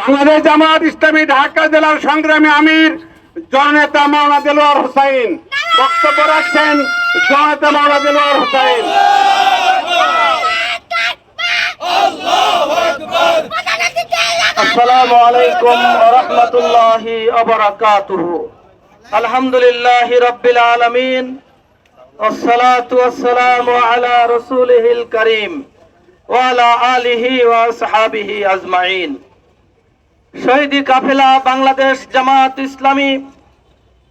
বাংলাদেশ জামাত ইসলামী ঢাকা জেলার সংগ্রামী আমির জননেতা মাওলানা দেলোয়ার হোসাইন বক্তব্য রাখছেন জননেতা মাওলানা দেলোয়ার হোসাইন আসসালামু আলাইকুম রহমতুল্লাহি অবরাকাতুহু আলহামদুলিল্লাহি রাব্বিল আলামিন والصلاة والسلام على رسوله الكريم ওয়ালা আলিহি ওয়া সাহাবিহি আজমাইন। শহীদি কাফেলা বাংলাদেশ জামাত ইসলামী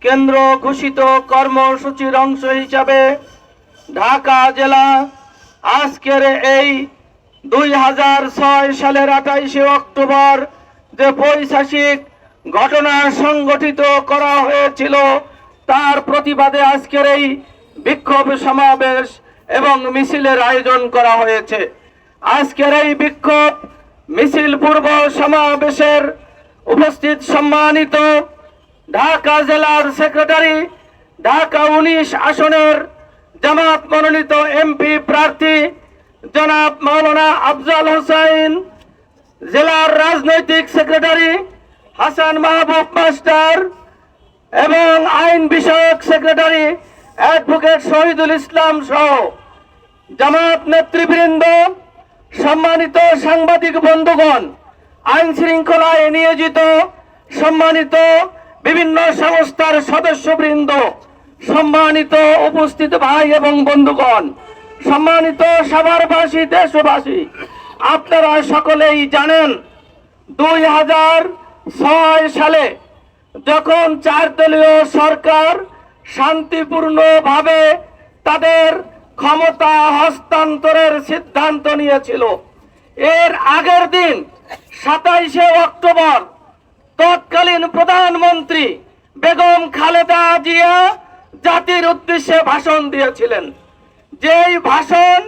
কেন্দ্র ঘোষিত কর্মসূচির অংশ হিসাবে ঢাকা জেলা আজকের এই দুই হাজার ছয় সালের আঠাইশে অক্টোবর যে পৈশাসিক ঘটনা সংগঠিত করা হয়েছিল, তার প্রতিবাদে আজকের এই বিক্ষোভ সমাবেশ এবং মিছিলের আয়োজন করা হয়েছে। আজকের এই বিক্ষোভ মিছিল পূর্ব সমাবেশের উপস্থিত সম্মানিত ঢাকা জেলার সেক্রেটারি, ঢাকা উনিশ আসনের জামাত মনোনীত এমপি প্রার্থী জনাব মাওলানা আফজাল হোসাইন জেলার রাজনৈতিক সেক্রেটারি হাসান মাহবুব মাস্টার এবং আইন বিষয়ক সেক্রেটারি অ্যাডভোকেট শহীদুল ইসলাম সহ জামাত নেতৃবৃন্দ সম্মানিত সাংবাদিক বন্ধুগণ, আইন শৃঙ্খলায় নিয়োজিত সম্মানিত বিভিন্ন সংস্থার সদস্যবৃন্দ, সম্মানিত উপস্থিত ভাই এবং বন্ধুগণ, সম্মানিত সবারবাসী দেশবাসী, আপনারা সকলেই জানেন, দুই হাজার ছয় সালে যখন চার দলীয় সরকার শান্তিপূর্ণভাবে তাদের ক্ষমতা হস্তান্তরের সিদ্ধান্ত নিয়েছিল। এর আগের দিন সাতাইশে অক্টোবর তৎকালীন প্রধানমন্ত্রী বেগম খালেদা জিয়া জাতির উদ্দেশ্যে ভাষণ দিয়েছিলেন। যেই ভাষণ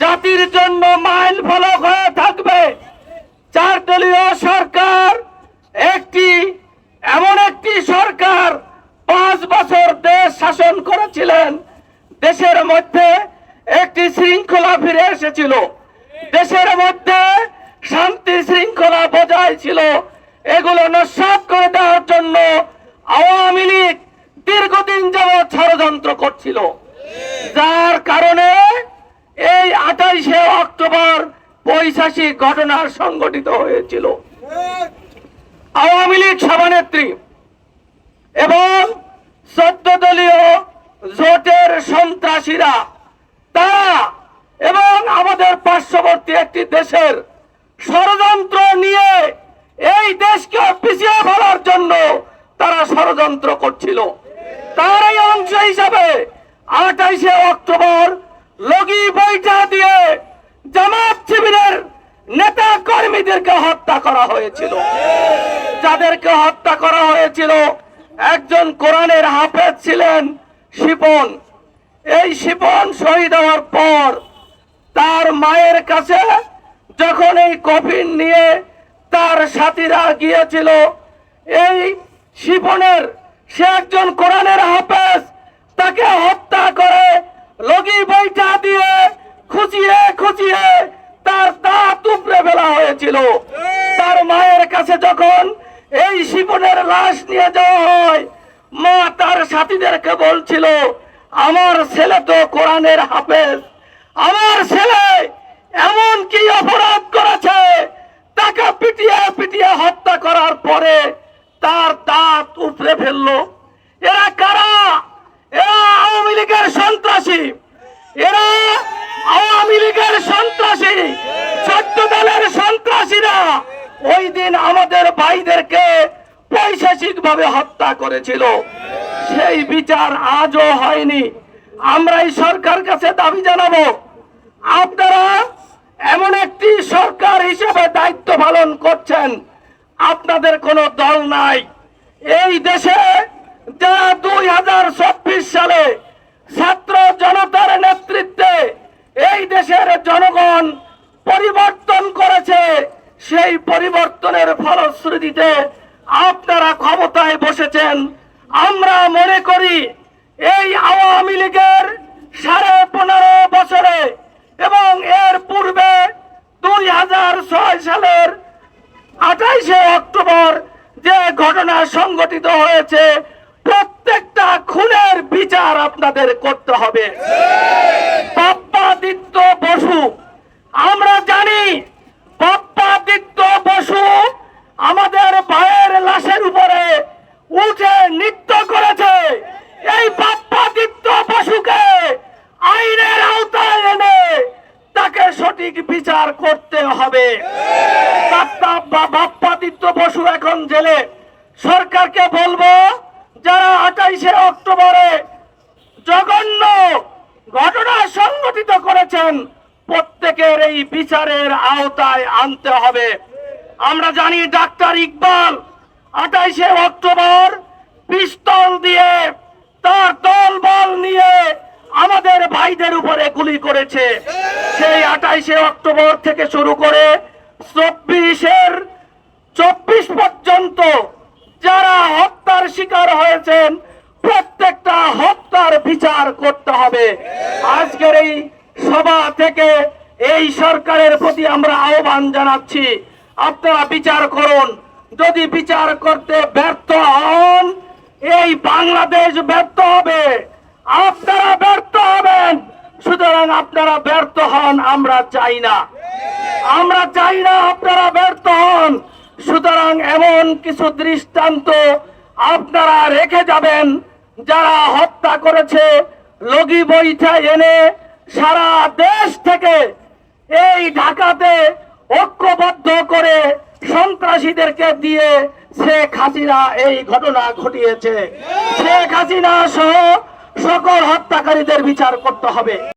জাতির জন্য মাইল ফলক হয়ে থাকবে, চার দলীয় সরকার একটি, এমন একটি সরকার পাঁচ বছর দেশ শাসন করেছিলেন দেশের মধ্যে একটি শৃঙ্খলা ফিরে এসেছিল। দেশের মধ্যে শান্তি শৃঙ্খলা বজায় ছিল। এগুলো নস্বাত করে দেওয়ার জন্য আওয়ামী লীগ দীর্ঘদিন যাবৎ ষড়যন্ত্র করছিল। যার কারণে এই আঠাইশে অক্টোবর পৈশাচিক ঘটনা সংঘটিত হয়েছিল। আওয়ামী লীগ সভানেত্রী এবং চোদ্দ দলীয় জোটের সন্ত্রাসীরা তারা এবং আমাদের পার্শ্ববর্তী একটি দেশের ষড়যন্ত্র নিয়ে এই দেশকে পিছিয়ে ফেলার জন্য তারা ষড়যন্ত্র করছিল। তার এই অংশ হিসাবে আঠাইশে অক্টোবর লগি বৈঠা দিয়ে জামাত শিবিরের নেতা কর্মীদেরকে হত্যা করা হয়েছিল। যাদেরকে হত্যা করা হয়েছিল, একজন কোরআনের হাফেজ ছিলেন শিপন। এই শিবন শহীদ হওয়ার পর তার মায়ের কাছে যখন এই কফিন নিয়ে তার সাথীরা গিয়েছিল, এই শিবনের সে একজন কোরআনের হাফেজ, তাকে হত্যা করে লগি বৈঠা দিয়ে খুঁচিয়ে খুঁচিয়ে তার দাঁত উপড়ে ফেলা হয়েছিল তার মায়ের কাছে যখন এই শিপনের লাশ নিয়ে যাওয়া হয় মা তার সাথীদেরকে বলছিল আমার ছেলে তো কোরআনের হাফেজ। আমার ছেলে এমন কি অপরাধ করেছে, তাকে পিটিয়ে পিটিয়ে হত্যা করার পরে তার দাঁত উপড়ে ফেলল। এরা কারা? এরা আওয়ামী লীগের সন্ত্রাসী। এরা আওয়ামী লীগের সন্ত্রাসী চোদ্দ দলের সন্ত্রাসীরা। ওই দিন আমাদের ভাইদেরকে পৈশাচিক ভাবে হত্যা করেছিল। সেই বিচার আজও হয়নি। আমরা এই সরকার কাছে দাবি জানাব। আপনারা এমন একটি সরকার হিসেবে দায়িত্ব পালন করছেন, আপনাদের কোনো দল নাই। এই দেশে যারা দুই হাজার চব্বিশ সালে ছাত্র জনতার নেতৃত্বে এই দেশের জনগণ পরিবর্তন করেছে, সেই পরিবর্তনের ফলশ্রুতিতে আপনারা ক্ষমতায় বসেছেন। আমরা মনে করি এই আওয়ামী লীগের সাড়ে পনেরো বছরে এবং এর পূর্বে দুই হাজার ছয় সালের আঠাইশে অক্টোবর যে ঘটনা সংঘটিত হয়েছে, প্রত্যেকটা খুনের বিচার আপনাদের করতে হবে। পপ্পাদিত্য বসু আমরা জানি পপ্পাদিত্য বসু আমাদের ভাইয়ের লাশের উপরে উঠে নৃত্য করেছে এই পপ্পাদিত্য বসুকে আইনের আওতায় এনে তাকে সঠিক বিচার করতে হবে। বাপ্পা বাপ্পাদিত্য বসু এখন জেলে। সরকারকে বলব, যারা আঠাইশে অক্টোবরে জঘন্য ঘটনা সংঘটিত করেছেন, প্রত্যেকের এই বিচারের আওতায় আনতে হবে। আমরা জানি ডাক্তার ইকবাল আঠাইশে অক্টোবর পিস্তল দিয়ে তার দল বল নিয়ে আমাদের ভাইদের উপরে গুলি করেছে। সেই আঠাইশে অক্টোবর থেকে শুরু করে চব্বিশের চব্বিশ পর্যন্ত যারা হত্যার শিকার হয়েছেন, প্রত্যেকটা হত্যার বিচার করতে হবে। আজকের এই সভা থেকে এই সরকারের প্রতি আমরা আহ্বান জানাচ্ছি, আপনারা বিচার করুন। যদি বিচার করতে ব্যর্থ হন, এই বাংলাদেশ ব্যর্থ হবে। আপনারা ব্যর্থ হবেন। সুতরাং আপনারা ব্যর্থ হন, আমরা চাই না। আমরা চাই না আপনারা ব্যর্থ হন। সুতরাং এমন কিছু দৃষ্টান্ত আপনারা রেখে যাবেন, যারা হত্যা করেছে, লগি বইটা এনে সারা দেশ থেকে এই ঢাকাতে ঐক্যবদ্ধ করে সন্ত্রাসীদেরকে দিয়ে শেখ হাসিনা এই ঘটনা ঘটিয়েছে। শেখ হাসিনা সহ সকল হত্যাকারীদের বিচার করতে হবে।